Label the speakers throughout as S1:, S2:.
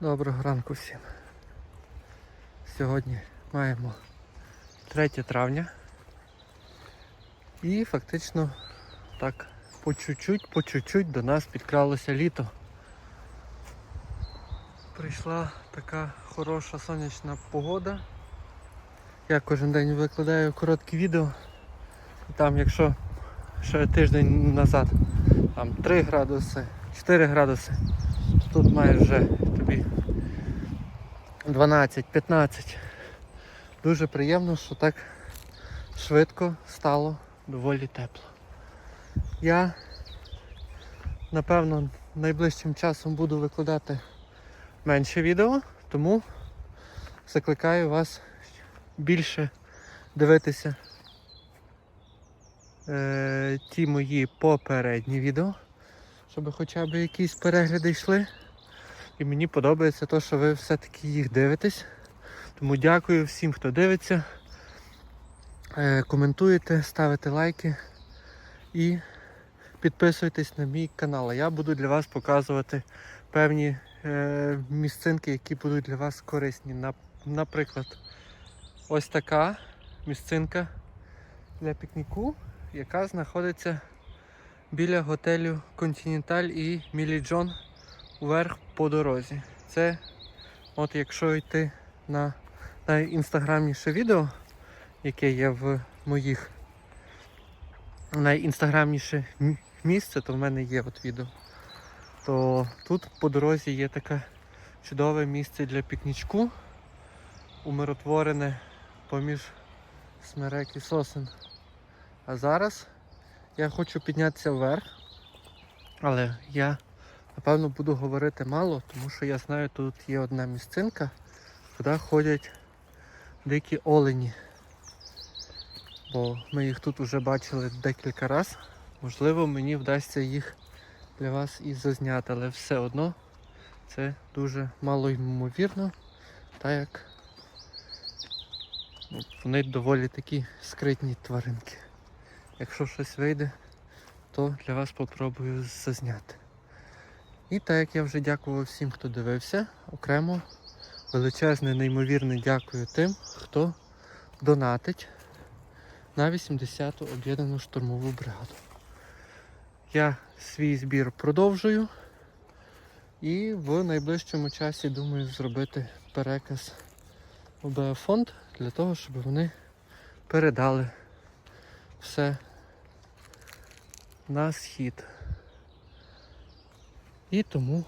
S1: Доброго ранку всім. Сьогодні маємо 3 травня. І фактично так по чуть-чуть, по чуть-чуть до нас підкралося літо. Прийшла така хороша сонячна погода. Я кожен день викладаю короткі відео. Там якщо ще тиждень назад там 3 градуси, 4 градуси, то тут тобі 12-15. Дуже приємно, що так швидко стало доволі тепло. Я напевно найближчим часом буду викладати менше відео, тому закликаю вас більше дивитися е, ті мої попередні відео, щоб хоча б якісь перегляди йшли. І мені подобається те, що ви все-таки їх дивитесь. Тому дякую всім, хто дивиться. Е, Коментуєте, ставите лайки і підписуйтесь на мій канал. Я буду для вас показувати певні е, місцинки, які будуть для вас корисні. Наприклад, ось така місцинка для пікніку, яка знаходиться біля готелю Continental і Мілі Джон вверх по дорозі. Це, от якщо йти на найінстаграмніше відео, яке є в моїх найінстаграмніше місце, то в мене є от відео. То тут по дорозі є таке чудове місце для пікнічку, умиротворене поміж смерек і сосен. А зараз я хочу піднятися вверх, але я Напевно, буду говорити мало, тому що я знаю, тут є одна місцинка, куди ходять дикі олені. Бо ми їх тут вже бачили декілька разів. Можливо, мені вдасться їх для вас і зазняти, але все одно це дуже мало ймовірно, так як вони доволі такі скритні тваринки. Якщо щось вийде, то для вас попробую зазняти. І так як я вже дякував всім, хто дивився, окремо величезне, неймовірне дякую тим, хто донатить на 80-ту об'єднану штурмову бригаду. Я свій збір продовжую і в найближчому часі думаю зробити переказ в фонд для того, щоб вони передали все на схід. І тому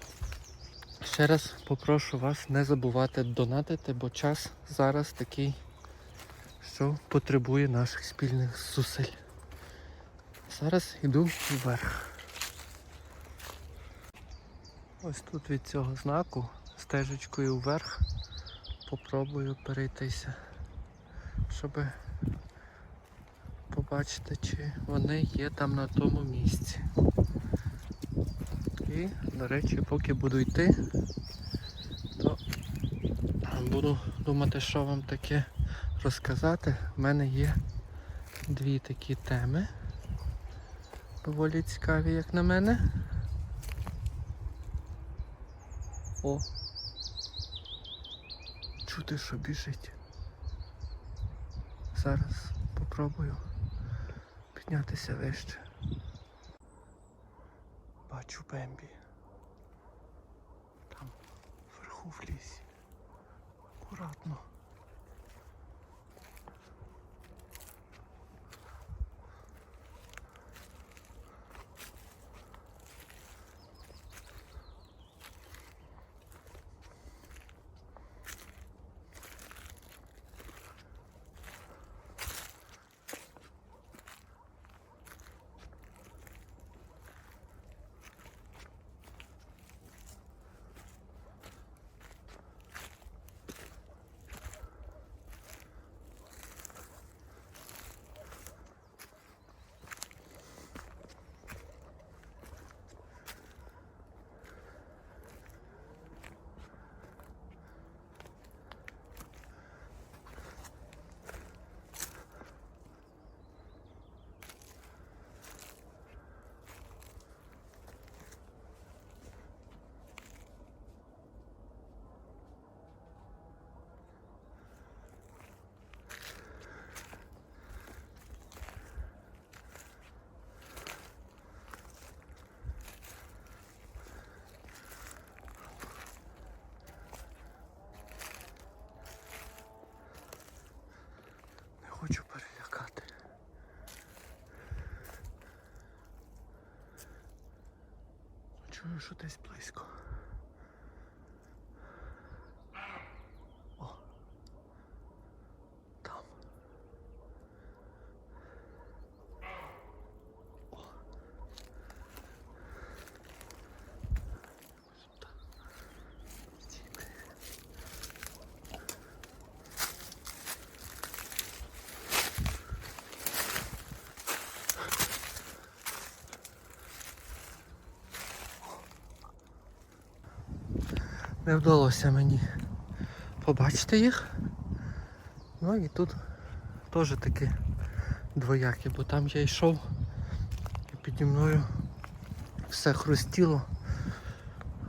S1: ще раз попрошу вас не забувати донатити, бо час зараз такий, що потребує наших спільних зусиль. Зараз йду вверх. Ось тут від цього знаку стежечкою вверх попробую перейтися, щоб побачити, чи вони є там на тому місці. І, до речі, поки буду йти, то буду думати, що вам таке розказати. У мене є дві такі теми. Доволі цікаві, як на мене. О! Чути, що біжить. Зараз попробую піднятися вище. Pembe. Що десь близько. Не вдалося мені побачити їх. Ну і тут теж таки двоякі, бо там я йшов і піді мною все хрустіло.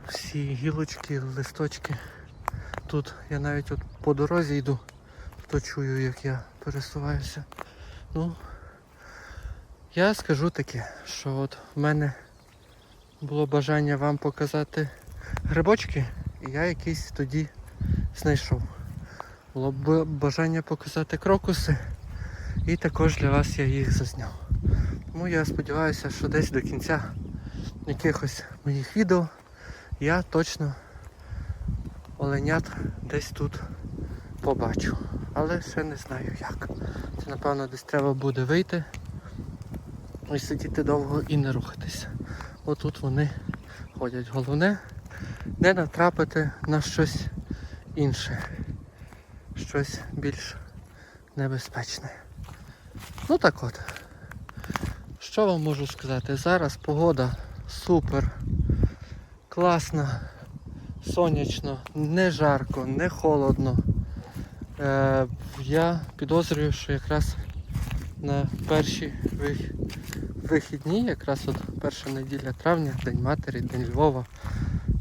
S1: Всі гілочки, листочки. Тут я навіть от по дорозі йду, то чую, як я пересуваюся. Ну, я скажу таке, що от в мене було бажання вам показати грибочки, і я якийсь тоді знайшов. Було б бажання показати крокуси, і також для вас я їх зазняв. Тому я сподіваюся, що десь до кінця якихось моїх відео я точно оленят десь тут побачу. Але ще не знаю як. Це напевно десь треба буде вийти і сидіти довго і не рухатися. Отут вони ходять. Головне не натрапити на щось інше, щось більш небезпечне. Ну так от. Що вам можу сказати? Зараз погода супер, класна, сонячно, не жарко, не холодно. Е, я підозрюю, що якраз на перші вихідні, якраз от перша неділя травня, День Матері, День Львова,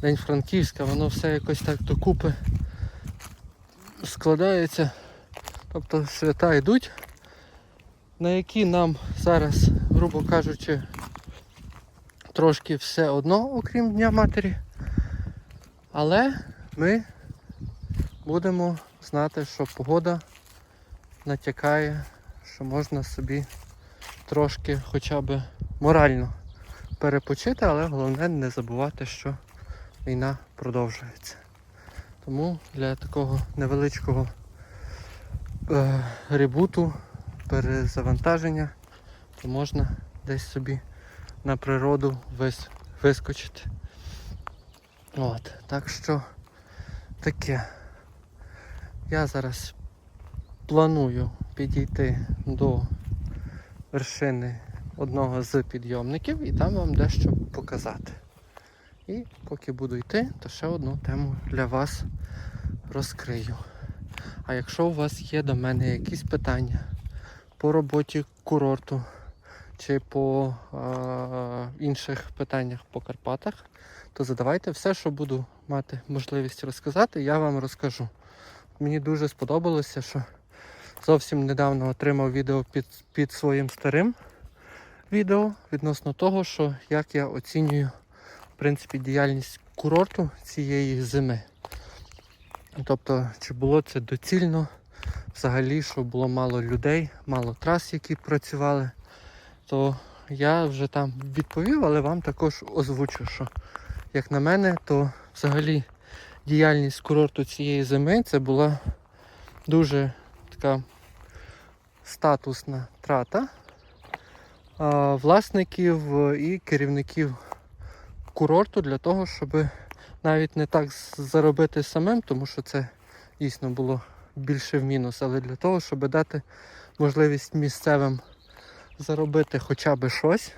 S1: День Франківська, воно все якось так докупи складається. Тобто свята йдуть, на які нам зараз, грубо кажучи, трошки все одно, окрім Дня Матері. Але ми будемо знати, що погода натякає, що можна собі трошки хоча б морально перепочити, але головне не забувати, що війна продовжується. Тому для такого невеличкого е, ребуту, перезавантаження, то можна десь собі на природу вис, вискочити. От, так що таке. Я зараз планую підійти до вершини одного з підйомників і там вам дещо показати. І поки буду йти, то ще одну тему для вас розкрию. А якщо у вас є до мене якісь питання по роботі курорту чи по е- інших питаннях по Карпатах, то задавайте все, що буду мати можливість розказати, я вам розкажу. Мені дуже сподобалося, що зовсім недавно отримав відео під, під своїм старим відео відносно того, що як я оцінюю принципі, діяльність курорту цієї зими. Тобто, чи було це доцільно взагалі, що було мало людей, мало трас, які працювали, то я вже там відповів, але вам також озвучу, що як на мене, то взагалі діяльність курорту цієї зими це була дуже така статусна трата власників і керівників курорту для того, щоб навіть не так заробити самим, тому що це дійсно було більше в мінус, але для того, щоб дати можливість місцевим заробити хоча б щось,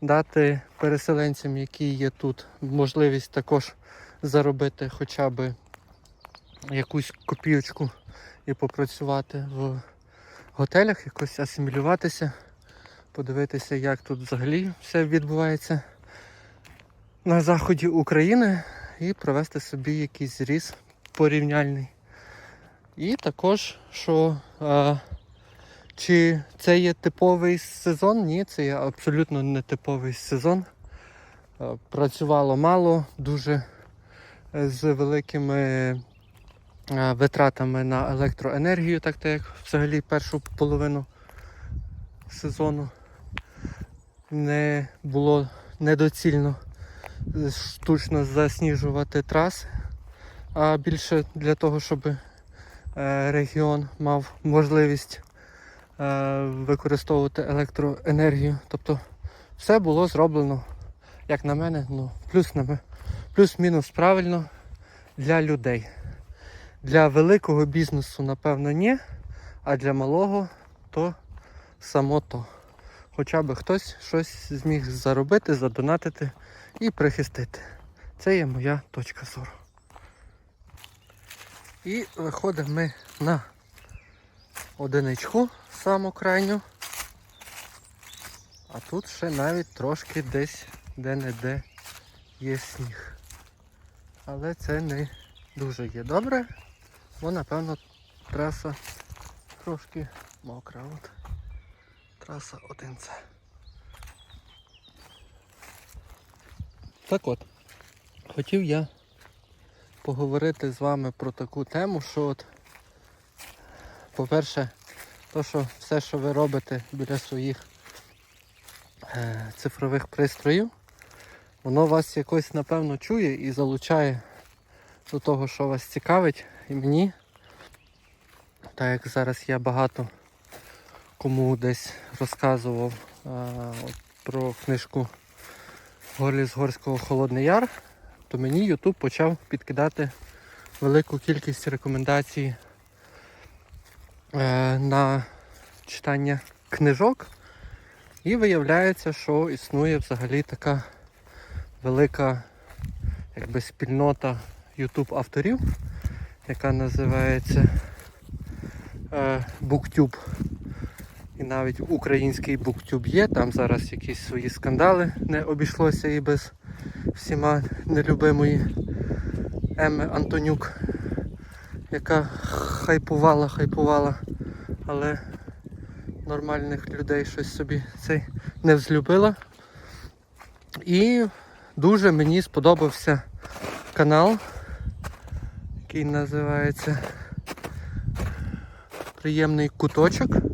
S1: дати переселенцям, які є тут, можливість також заробити хоча б якусь копійочку і попрацювати в готелях, якось асимілюватися, подивитися, як тут взагалі все відбувається на заході України і провести собі якийсь зріз порівняльний. І також, що е, чи це є типовий сезон? Ні, це є абсолютно не типовий сезон. Е, працювало мало, дуже е, з великими витратами на електроенергію, так як взагалі першу половину сезону не було недоцільно штучно засніжувати траси, а більше для того, щоб е, регіон мав можливість е, використовувати електроенергію. Тобто все було зроблено, як на мене, ну, плюс плюс-мінус правильно для людей. Для великого бізнесу, напевно, ні, а для малого то само то. Хоча б хтось щось зміг заробити, задонатити і прихистити. Це є моя точка зору. І виходимо ми на одиничку саму крайню. А тут ще навіть трошки десь де-не-де є сніг. Але це не дуже є добре, бо напевно траса трошки мокра. От. Траса 1С. Так от, хотів я поговорити з вами про таку тему, що от, по-перше, то, що все, що ви робите біля своїх е, цифрових пристроїв, воно вас якось напевно чує і залучає до того, що вас цікавить. І мені, так як зараз я багато кому десь розказував е, от, про книжку Горлі з Горського Холодний Яр, то мені YouTube почав підкидати велику кількість рекомендацій е, на читання книжок. І виявляється, що існує взагалі така велика якби, спільнота YouTube авторів, яка називається е, BookTube. І навіть український буктюб є, там зараз якісь свої скандали не обійшлося і без всіма нелюбимої Еми Антонюк, яка хайпувала, хайпувала, але нормальних людей щось собі цей не взлюбила. І дуже мені сподобався канал, який називається Приємний куточок.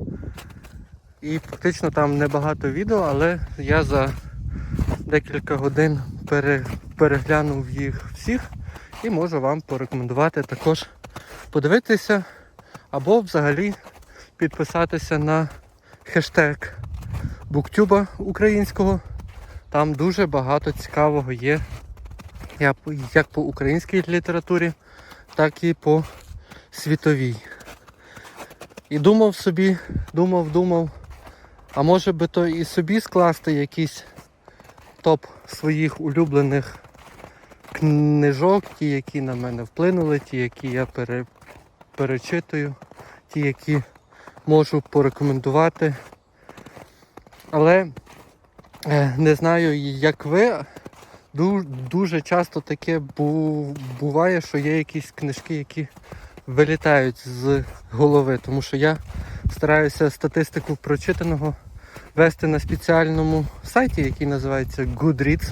S1: І фактично там небагато відео, але я за декілька годин пере, переглянув їх всіх і можу вам порекомендувати також подивитися або взагалі підписатися на хештег Буктюба українського. Там дуже багато цікавого є як по- українській літературі, так і по світовій. І думав собі, думав, думав. А може би то і собі скласти якийсь топ своїх улюблених книжок, ті, які на мене вплинули, ті, які я пере, перечитую, ті, які можу порекомендувати. Але е, не знаю, як ви. Дуже часто таке буває, що є якісь книжки, які вилітають з голови, тому що я стараюся статистику прочитаного вести на спеціальному сайті, який називається Goodreads.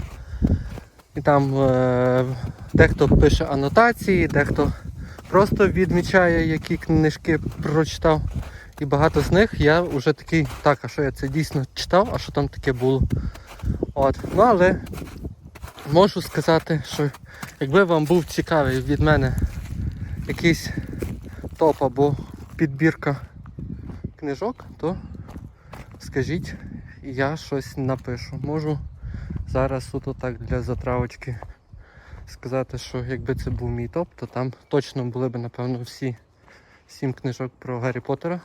S1: І там е, дехто пише анотації, дехто просто відмічає, які книжки прочитав. І багато з них я вже такий, так, а що я це дійсно читав, а що там таке було. От. Ну але можу сказати, що якби вам був цікавий від мене якийсь топ або підбірка книжок, то скажіть, я щось напишу. Можу зараз суто так для затравочки сказати, що якби це був мій топ, то там точно були б, напевно, всі сім книжок про Гаррі Поттера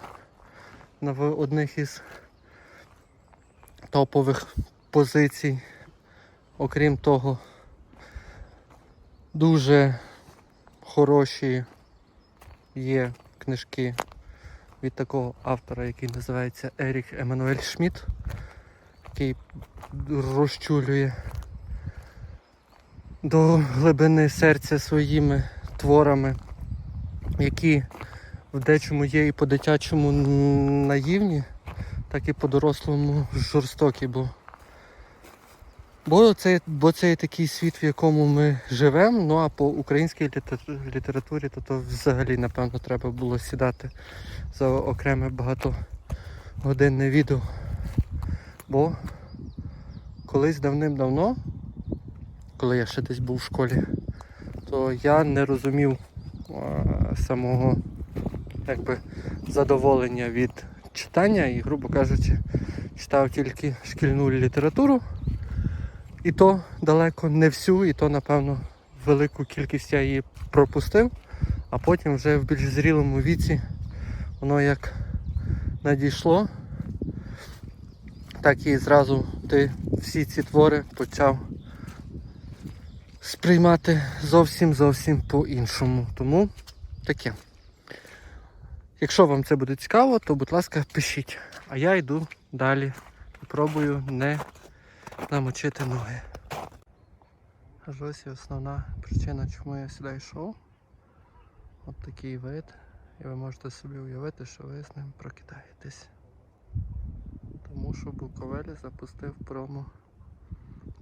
S1: на одних із топових позицій. Окрім того, дуже хороші є книжки від такого автора, який називається Ерік Еммануель Шмідт, який розчулює до глибини серця своїми творами, які в дечому є і по-дитячому наївні, так і по-дорослому жорстокі, бо Бо це, бо це такий світ, в якому ми живемо, ну а по українській літературі то, то взагалі, напевно, треба було сідати за окреме багатогодинне відео. Бо колись давним-давно коли я ще десь був в школі, то я не розумів а, самого якби, задоволення від читання і, грубо кажучи, читав тільки шкільну літературу. І то далеко не всю, і то, напевно, велику кількість я її пропустив, а потім вже в більш зрілому віці воно як надійшло, так і зразу ти всі ці твори почав сприймати зовсім зовсім по-іншому. Тому таке. Якщо вам це буде цікаво, то будь ласка, пишіть. А я йду далі. Пробую не намочити ноги. Аж ось і основна причина, чому я сюди йшов. От такий вид. І ви можете собі уявити, що ви з ним прокидаєтесь. Тому що Буковелі запустив промо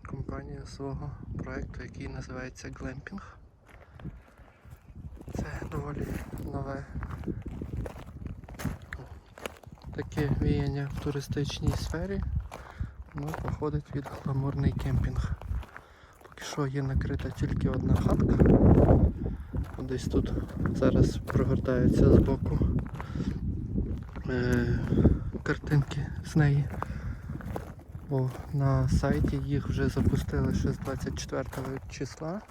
S1: компанію свого проєкту, який називається Глемпінг. Це доволі нове таке віяння в туристичній сфері. Воно походить від гламурний кемпінг. Поки що є накрита тільки одна хатка. Десь тут зараз прогортаються з боку е- картинки з неї. Бо на сайті їх вже запустили ще з 24 числа.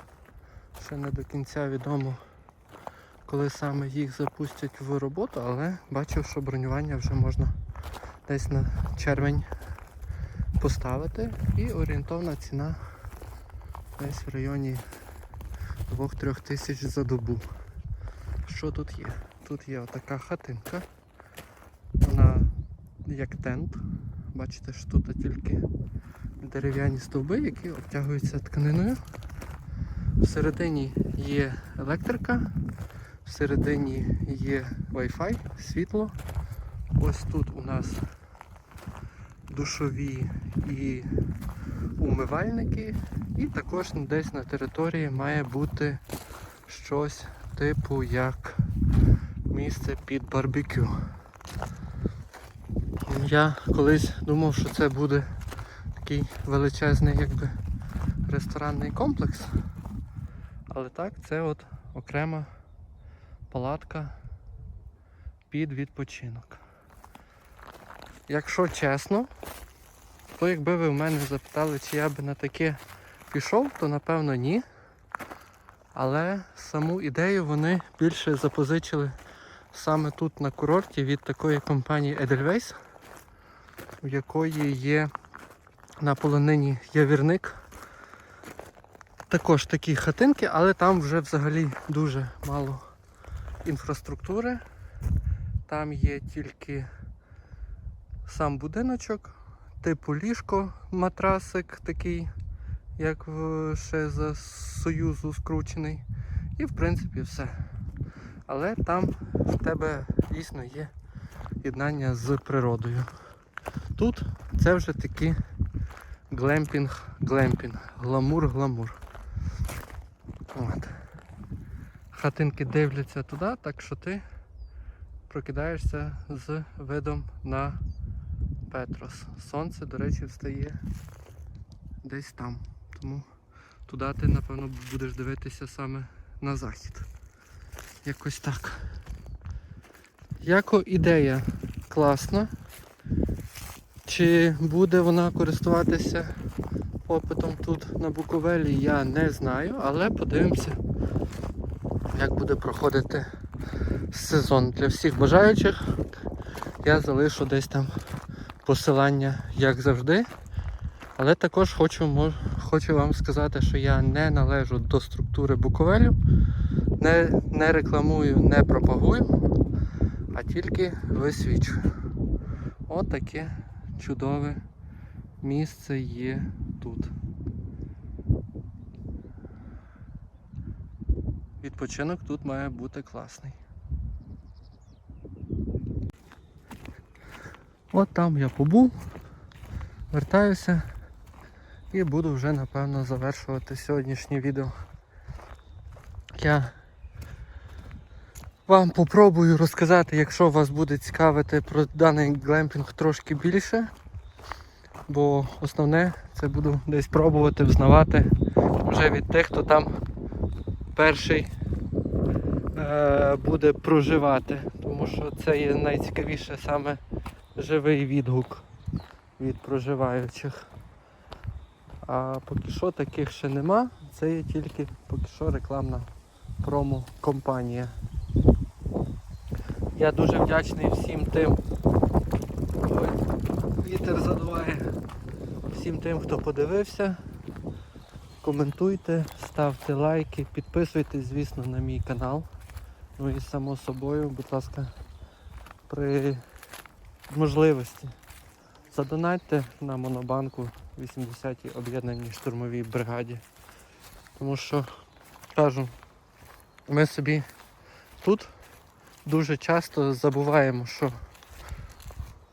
S1: Ще не до кінця відомо, коли саме їх запустять в роботу, але бачив, що бронювання вже можна десь на червень поставити і орієнтовна ціна десь в районі 2-3 тисяч за добу. Що тут є? Тут є отака хатинка. Вона як тент. Бачите, що тут тільки дерев'яні стовби, які обтягуються тканиною. Всередині є електрика, всередині є Wi-Fi, світло. Ось тут у нас душові і умивальники. І також десь на території має бути щось типу як місце під барбекю. Я колись думав, що це буде такий величезний якби ресторанний комплекс. Але так, це от окрема палатка під відпочинок. Якщо чесно, то якби ви в мене запитали, чи я би на таке пішов, то напевно ні. Але саму ідею вони більше запозичили саме тут на курорті від такої компанії Edelweiss, у якої є на полонині явірник. Також такі хатинки, але там вже взагалі дуже мало інфраструктури. Там є тільки сам будиночок, типу ліжко, матрасик такий, як в, ще за Союзу скручений. І в принципі все. Але там в тебе дійсно є єднання з природою. Тут це вже такий глемпінг, глемпінг, гламур-гламур. От. Хатинки дивляться туди, так що ти прокидаєшся з видом на Петрос. Сонце, до речі, встає десь там. Тому туди ти, напевно, будеш дивитися саме на захід. Якось так. Яко ідея класна. Чи буде вона користуватися попитом тут на Буковелі, я не знаю, але подивимося, як буде проходити сезон. Для всіх бажаючих я залишу десь там посилання, як завжди. Але також хочу, хочу вам сказати, що я не належу до структури Буковелю, не, не рекламую, не пропагую, а тільки висвічую. Отаке чудове місце є тут. Відпочинок тут має бути класний. От там я побув, вертаюся і буду вже напевно завершувати сьогоднішнє відео. Я вам попробую розказати, якщо вас буде цікавити про даний глемпінг трошки більше. Бо основне це буду десь пробувати взнавати вже від тих, хто там перший е, буде проживати. Тому що це є найцікавіше саме живий відгук від проживаючих. А поки що таких ще нема. Це є тільки поки що рекламна промо-компанія. Я дуже вдячний всім тим. Вітер задуває. Всім тим, хто подивився. Коментуйте, ставте лайки, підписуйтесь, звісно, на мій канал. Ну і само собою, будь ласка, при можливості задонатьте на монобанку 80-й об'єднаній штурмовій бригаді. Тому що, кажу, ми собі тут дуже часто забуваємо, що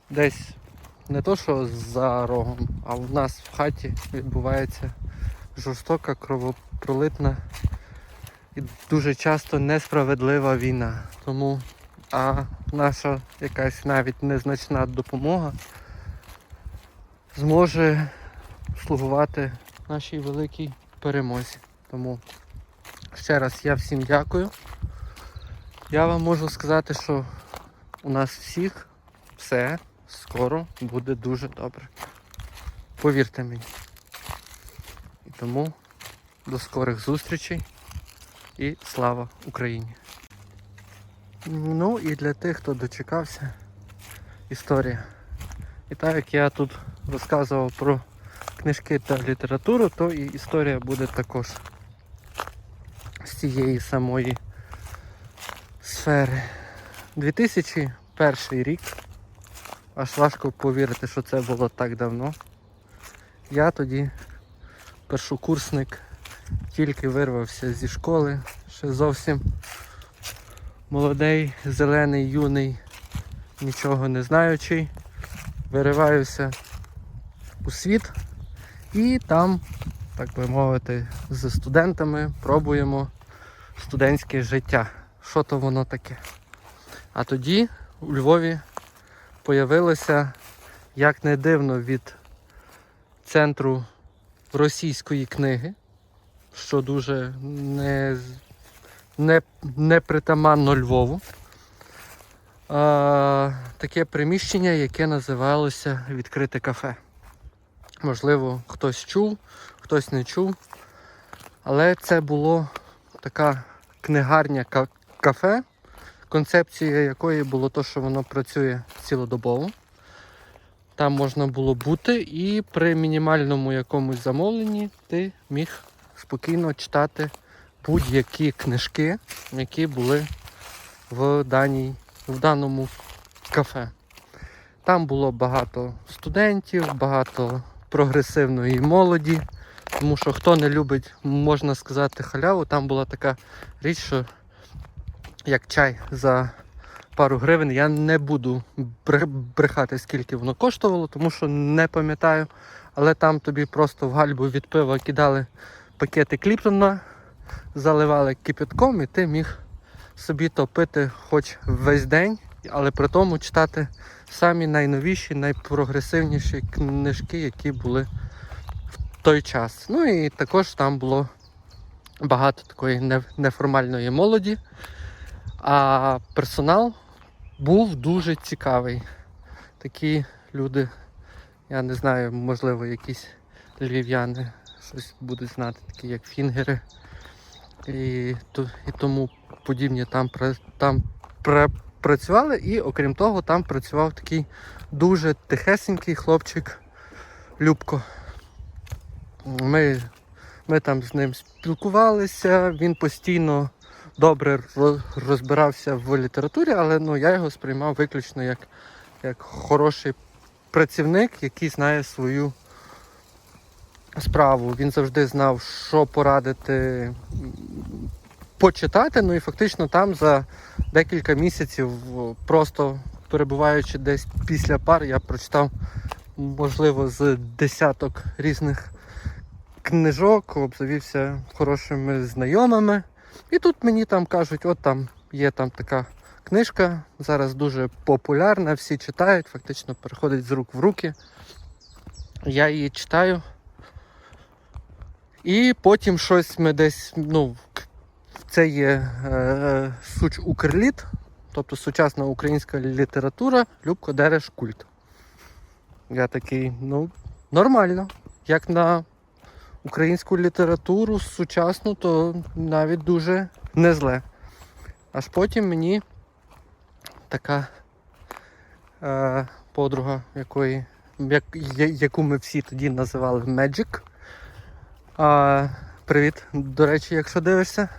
S1: десь не то, що за рогом, а в нас в хаті відбувається жорстока, кровопролитна і дуже часто несправедлива війна. Тому а наша якась навіть незначна допомога зможе слугувати нашій великій перемозі. Тому ще раз я всім дякую. Я вам можу сказати, що у нас всіх все скоро буде дуже добре. Повірте мені. І тому до скорих зустрічей і слава Україні! Ну і для тих, хто дочекався, історія. І так як я тут розказував про книжки та літературу, то і історія буде також з цієї самої сфери. 2001 рік. Аж важко повірити, що це було так давно. Я тоді, першокурсник, тільки вирвався зі школи, ще зовсім молодий, зелений, юний, нічого не знаючий. Вириваюся у світ і там, так би мовити, з студентами пробуємо студентське життя. Що то воно таке? А тоді у Львові появилося, як не дивно, від центру російської книги, що дуже не, не, непритаманно Львову. А, таке приміщення, яке називалося відкрите кафе. Можливо, хтось чув, хтось не чув. Але це було така книгарня кафе, концепція якої було то, що воно працює цілодобово. Там можна було бути і при мінімальному якомусь замовленні ти міг спокійно читати будь-які книжки, які були в, даній, в даному кафе. Там було багато студентів, багато прогресивної молоді. Тому що хто не любить, можна сказати, халяву, там була така річ, що як чай за пару гривень. Я не буду брехати, скільки воно коштувало, тому що не пам'ятаю. Але там тобі просто в гальбу від пива кидали пакети Кліптона, заливали кипятком і ти міг собі то пити хоч весь день, але при тому читати самі найновіші, найпрогресивніші книжки, які були в той час. Ну і також там було багато такої неформальної молоді. А персонал був дуже цікавий. Такі люди, я не знаю, можливо, якісь львів'яни щось будуть знати, такі як фінгери і, і тому подібні там, там працювали. І окрім того, там працював такий дуже тихесенький хлопчик Любко. Ми, ми там з ним спілкувалися, він постійно добре розбирався в літературі, але ну, я його сприймав виключно як, як хороший працівник, який знає свою справу. Він завжди знав, що порадити почитати. Ну і фактично там за декілька місяців, просто перебуваючи десь після пар, я прочитав, можливо, з десяток різних книжок, обзавівся хорошими знайомими. І тут мені там кажуть, от там є там така книжка, зараз дуже популярна, всі читають, фактично переходить з рук в руки. Я її читаю. І потім щось ми десь, ну, це є е, суч Укрліт, тобто сучасна українська література, Любко Дереш культ. Я такий, ну, нормально. Як на українську літературу сучасну, то навіть дуже не зле. Аж потім мені така е, подруга, якої, як, яку ми всі тоді називали Magic. А, привіт, до речі, якщо дивишся,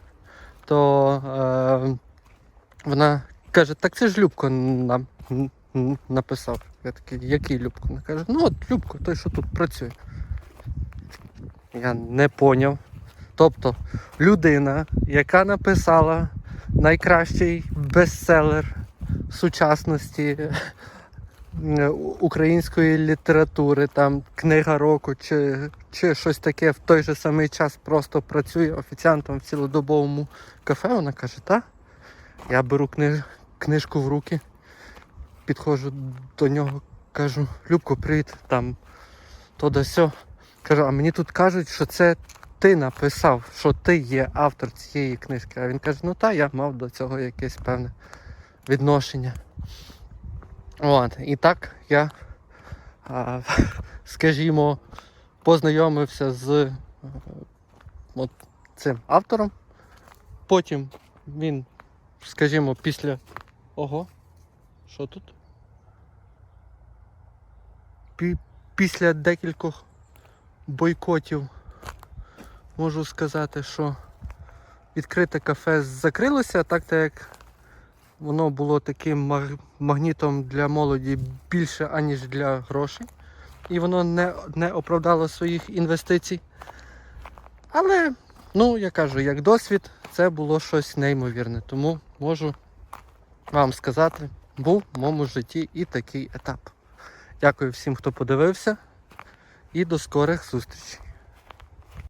S1: то е, вона каже, так це ж Любко нам написав. Я такий, який Любко? Вона каже, ну от Любко, той, що тут працює. Я не поняв. Тобто людина, яка написала найкращий бестселер сучасності української літератури, там книга року чи, чи щось таке в той же самий час просто працює офіціантом в цілодобовому кафе. Вона каже, та. Я беру книж, книжку в руки, підходжу до нього, кажу, Любко, привіт, там то да сьо. Кажу, а мені тут кажуть, що це ти написав, що ти є автор цієї книжки. А він каже, ну та я мав до цього якесь певне відношення. От, і так я, скажімо, познайомився з е, от цим автором. Потім він, скажімо, після. Ого, що тут? Після декількох бойкотів можу сказати, що відкрите кафе закрилося, так так як воно було таким магнітом для молоді більше, аніж для грошей. І воно не, не оправдало своїх інвестицій. Але, ну, я кажу, як досвід, це було щось неймовірне. Тому можу вам сказати, був в моєму житті і такий етап. Дякую всім, хто подивився, і до скорих зустрічей.